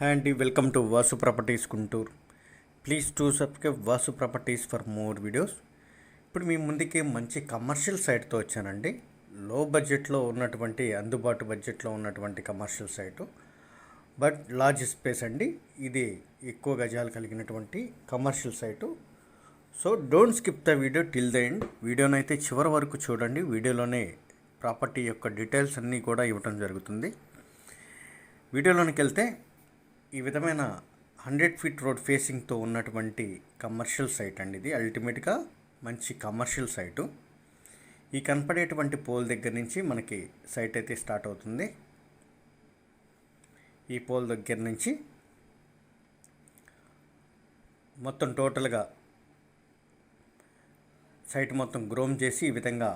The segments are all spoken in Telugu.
హాయ్ అండి welcome to Vasu properties Guntur please to subscribe Vasu properties for more videos ఇప్పుడు మీ ముందుకి మంచి కమర్షియల్ సైట్తో వచ్చానండి. లో బడ్జెట్లో ఉన్నటువంటి అందుబాటు బడ్జెట్లో ఉన్నటువంటి commercial site but large space అండి. ఇది ఎక్కువ గజాలు కలిగినటువంటి commercial site so don't skip the video till the end వీడియోనైతే చివరి వరకు చూడండి. వీడియోలోనే ప్రాపర్టీ యొక్క డీటెయిల్స్ అన్నీ కూడా ఇవ్వటం జరుగుతుంది. వీడియోలోనికి వెళ్తే ఈ విధమైన హండ్రెడ్ ఫీట్ రోడ్ ఫేసింగ్తో ఉన్నటువంటి కమర్షియల్ సైట్ అండి ఇది. అల్టిమేట్గా మంచి కమర్షియల్ సైటు. ఈ కనపడేటువంటి పోల్ దగ్గర నుంచి మనకి సైట్ అయితే స్టార్ట్ అవుతుంది. ఈ పోల్ దగ్గర నుంచి మొత్తం టోటల్గా సైట్ మొత్తం గ్రోమ్ చేసి ఈ విధంగా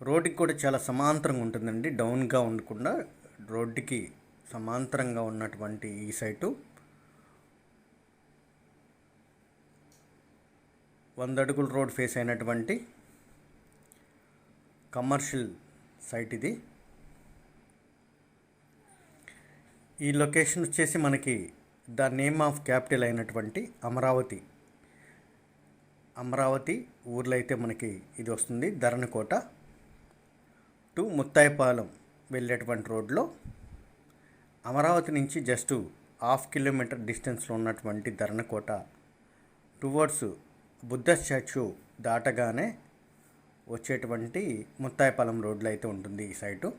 రోడ్డుకి కూడా చాలా సమాంతరంగా ఉంటుందండి. డౌన్గా ఉండకుండా రోడ్డుకి సమాంతరంగా ఉన్నటువంటి ఈ సైటు వంద అడుగుల రోడ్ ఫేస్ అయినటువంటి కమర్షియల్ సైట్ ఇది. ఈ లొకేషన్ వచ్చేసి మనకి ద నేమ్ ఆఫ్ క్యాపిటల్ అయినటువంటి అమరావతి. అమరావతి ఊర్లో అయితే మనకి ఇది వస్తుంది ధరణకోట. టు ముత్తాయిపాలెం వెళ్ళేటువంటి రోడ్లో అమరావతి నుంచి జస్ట్ హాఫ్ కిలోమీటర్ డిస్టెన్స్లో ఉన్నటువంటి ధరణకోట టువర్డ్స్ బుద్ధ స్టాచ్యూ దాటగానే వచ్చేటువంటి ముత్తాయిపాలెం రోడ్లో అయితే ఉంటుంది ఈ సైటు.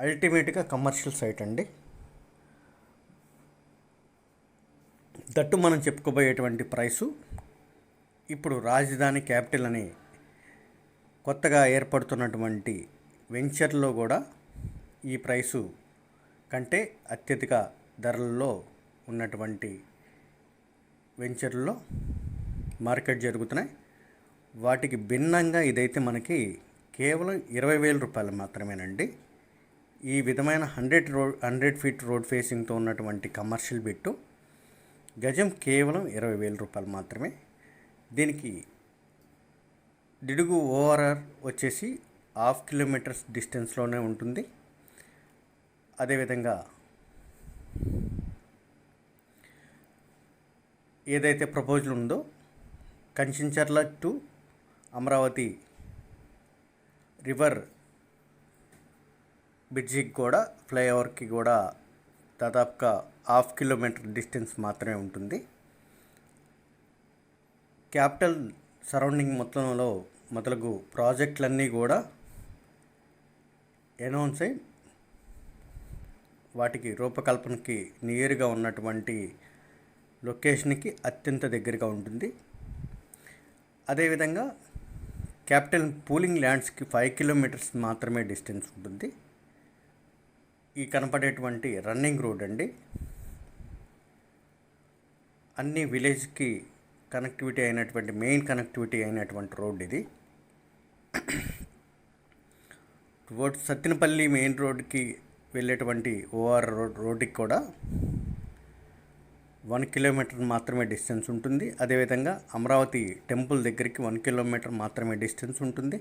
అల్టిమేట్గా కమర్షియల్ సైట్ అండి. దట్టు మనం చెప్పుకోబోయేటువంటి ప్రైసు ఇప్పుడు రాజధాని క్యాపిటల్ అని కొత్తగా ఏర్పడుతున్నటువంటి వెంచర్లో కూడా ఈ ప్రైసు కంటే అత్యధిక ధరల్లో ఉన్నటువంటి వెంచర్లో మార్కెట్ జరుగుతున్నాయి. వాటికి భిన్నంగా ఇదైతే మనకి కేవలం ఇరవై వేల రూపాయలు మాత్రమేనండి. ఈ విధమైన hundred road hundred feet road ఫేసింగ్తో ఉన్నటువంటి కమర్షియల్ బిట్టు గజం కేవలం ఇరవై వేల రూపాయలు మాత్రమే. దీనికి దిడుగు ఓఆర్ఆర్ వచ్చేసి హాఫ్ కిలోమీటర్స్ డిస్టెన్స్లోనే ఉంటుంది. అదేవిధంగా ఏదైతే ప్రపోజల్ ఉందో కంచించర్ల టు అమరావతి రివర్ బ్రిడ్జికి కూడా ఫ్లైఓవర్కి కూడా దాదాపుగా హాఫ్ కిలోమీటర్ డిస్టెన్స్ మాత్రమే ఉంటుంది. క్యాపిటల్ సరౌండింగ్ మొత్తంలో మొదలగు ప్రాజెక్టులన్నీ కూడా అనౌన్స్ అయి వాటికి రూపకల్పనకి నియర్గా ఉన్నటువంటి లొకేషన్కి అత్యంత దగ్గరగా ఉంటుంది. అదేవిధంగా క్యాపిటల్ పూలింగ్ ల్యాండ్స్కి ఫైవ్ కిలోమీటర్స్ మాత్రమే డిస్టెన్స్ ఉంటుంది. ఈ కనపడేటువంటి రన్నింగ్ రోడ్ అండి. అన్ని విలేజ్కి కనెక్టివిటీ అయినటువంటి మెయిన్ కనెక్టివిటీ అయినటువంటి రోడ్ ఇది. టువర్డ్స్ సత్తినపల్లి మెయిన్ రోడ్కి వెళ్ళేటువంటి ఓఆర్ రోడ్ రోడ్డుకి కూడా వన్ కిలోమీటర్ మాత్రమే డిస్టెన్స్ ఉంటుంది. అదేవిధంగా అమరావతి టెంపుల్ దగ్గరికి వన్ కిలోమీటర్ మాత్రమే డిస్టెన్స్ ఉంటుంది.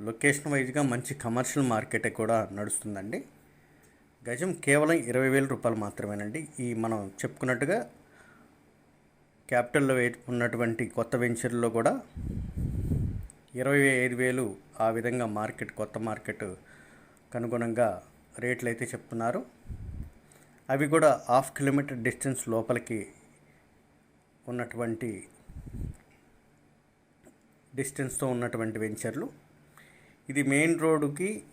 లొకేషన్ వైజ్గా మంచి కమర్షియల్ మార్కెట్ కూడా నడుస్తుందండి. గజం కేవలం ఇరవై వేల రూపాయలు మాత్రమేనండి. ఈ మనం చెప్పుకున్నట్టుగా క్యాపిటల్లో ఉన్నటువంటి కొత్త వెంచర్లో కూడా ఇరవై ఐదు వేలు ఆ విధంగా మార్కెట్ కొత్త మార్కెట్ కనుగుణంగా రేట్లు అయితే చెప్తున్నారు. అవి కూడా హాఫ్ కిలోమీటర్ డిస్టెన్స్ లోపలికి ఉన్నటువంటి డిస్టెన్స్తో ఉన్నటువంటి వెంచర్లు. ఇది మెయిన్ రోడ్డుకి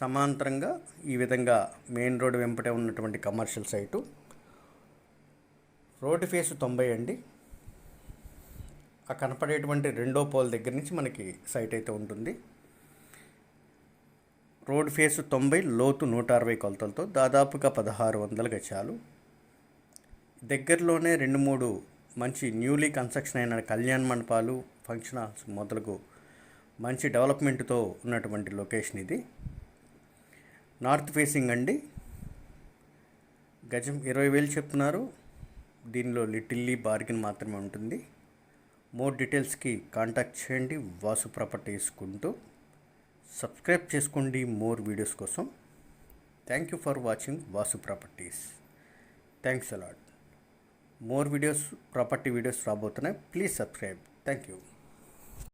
సమాంతరంగా ఈ విధంగా మెయిన్ రోడ్డు వెంపటే ఉన్నటువంటి కమర్షియల్ సైటు. రోడ్డు ఫేస్ తొంభై అండి. ఆ కనపడేటువంటి రెండో పోల్ దగ్గర నుంచి మనకి సైట్ అయితే ఉంటుంది. రోడ్ ఫేస్ తొంభై లోతు నూట అరవై కొలతలతో దాదాపుగా పదహారు వందల గజాలు. దగ్గరలోనే రెండు మూడు మంచి న్యూలీ కన్స్ట్రక్షన్ అయిన కళ్యాణ్ మండపాలు ఫంక్షన్ హాల్స్ మొదలగు మంచి డెవలప్మెంట్తో ఉన్నటువంటి లొకేషన్ ఇది. నార్త్ ఫేసింగ్ అండి. గజం ఇరవై వేలు చెప్తున్నారు. దీనిలో లిటిల్లీ బార్గెన్ మాత్రమే ఉంటుంది. మోర్ డీటెయిల్స్కి కాంటాక్ట్ చేయండి. వాసు ప్రాపర్టీస్ గుంటూ. సబ్స్క్రైబ్ చేసుకోండి. మోర్ వీడియోస్ కోసం. Thank you for watching Vasu properties thanks a lot more videos property videos రాబోతున్నాయి. Please subscribe thank you